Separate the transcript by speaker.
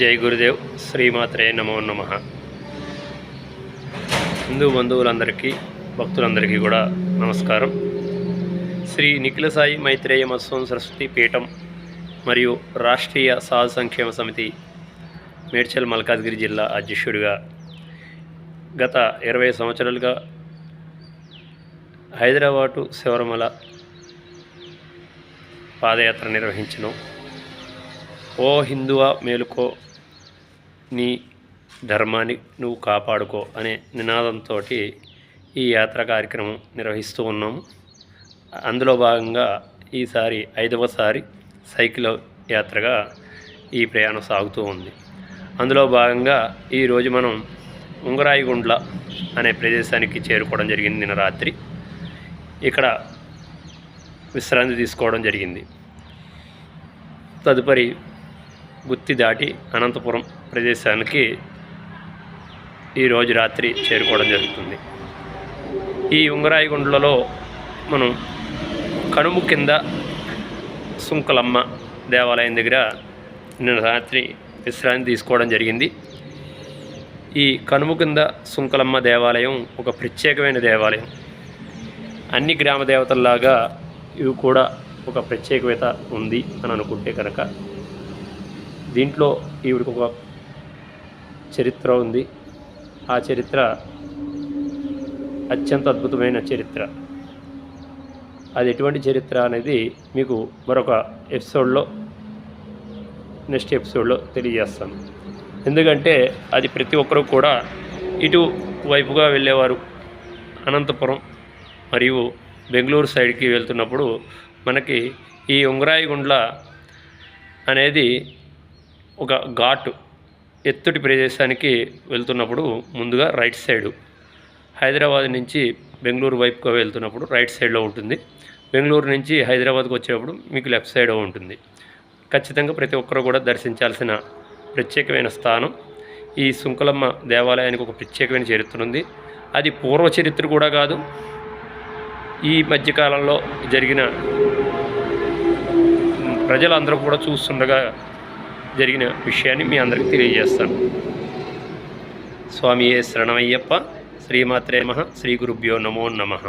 Speaker 1: జై గురుదేవ్ శ్రీమాత్రే నమో నమ. హిందూ బంధువులందరికీ భక్తులందరికీ కూడా నమస్కారం. శ్రీ నిఖిల సాయి మైత్రేయ మత్స్వం సరస్వతి పీఠం మరియు రాష్ట్రీయ సాధు సంక్షేమ సమితి మేడ్చల్ మల్కాజ్గిరి జిల్లా అధ్యక్షుడిగా గత ఇరవై సంవత్సరాలుగా హైదరాబాదు శివరమల పాదయాత్ర నిర్వహించను. ఓ హిందువా మేలుకో నీ ధర్మాన్ని నువ్వు కాపాడుకో అనే నినాదంతో ఈ యాత్ర కార్యక్రమం నిర్వహిస్తూ ఉన్నాము అందులో భాగంగా ఈసారి ఐదవసారి సైకిల్ యాత్రగా ఈ ప్రయాణం సాగుతూ ఉంది. అందులో భాగంగా ఈరోజు మనం ఉంగరాయిగుండ్ల అనే ప్రదేశానికి చేరుకోవడం జరిగింది నిన్న రాత్రి. ఇక్కడ విశ్రాంతి తీసుకోవడం జరిగింది. తదుపరి గుత్తి దాటి అనంతపురం ప్రదేశానికి ఈరోజు రాత్రి చేరుకోవడం జరుగుతుంది. ఈ ఉంగరాయిగుండ్లలో మనం కనుము కింద సుంకలమ్మ దేవాలయం దగ్గర నిన్న రాత్రి విశ్రాంతి తీసుకోవడం జరిగింది. ఈ కనుము కింద సుంకలమ్మ దేవాలయం ఒక ప్రత్యేకమైన దేవాలయం. అన్ని గ్రామ దేవతల్లాగా ఇవి కూడా ఒక ప్రత్యేకత ఉంది అని అనుకుంటే కనుక దీంట్లో ఈవిడికి ఒక చరిత్ర ఉంది. ఆ చరిత్ర అత్యంత అద్భుతమైన చరిత్ర. అది ఎటువంటి చరిత్ర అనేది మీకు మరొక ఎపిసోడ్లో నెక్స్ట్ ఎపిసోడ్లో తెలియజేస్తాను. ఎందుకంటే అది ప్రతి ఒక్కరూ కూడా ఇటు వైపుగా వెళ్ళేవారు అనంతపురం మరియు బెంగళూరు సైడ్కి వెళ్తున్నప్పుడు మనకి ఈ ఉంగరాయిగుండ్ల అనేది ఒక ఘాట్ ఎత్తుటి ప్రదేశానికి వెళ్తున్నప్పుడు ముందుగా రైట్ సైడు హైదరాబాద్ నుంచి బెంగళూరు వైపుగా వెళ్తున్నప్పుడు రైట్ సైడ్లో ఉంటుంది. బెంగళూరు నుంచి హైదరాబాద్కి వచ్చేటప్పుడు మీకు లెఫ్ట్ సైడ్ ఉంటుంది. ఖచ్చితంగా ప్రతి ఒక్కరు కూడా దర్శించాల్సిన ప్రత్యేకమైన స్థానం. ఈ సుంకలమ్మ దేవాలయానికి ఒక ప్రత్యేకమైన చరిత్ర ఉంది. అది పూర్వ చరిత్ర కూడా కాదు. ఈ మధ్యకాలంలో జరిగిన ప్రజలందరూ కూడా చూస్తుండగా జరిగిన విషయాన్ని మీ అందరికీ తెలియజేస్తాను. స్వామి ఏ శరణమయ్యప్ప. శ్రీమాత్రే నమ. శ్రీ గురుభ్యో నమో నమః.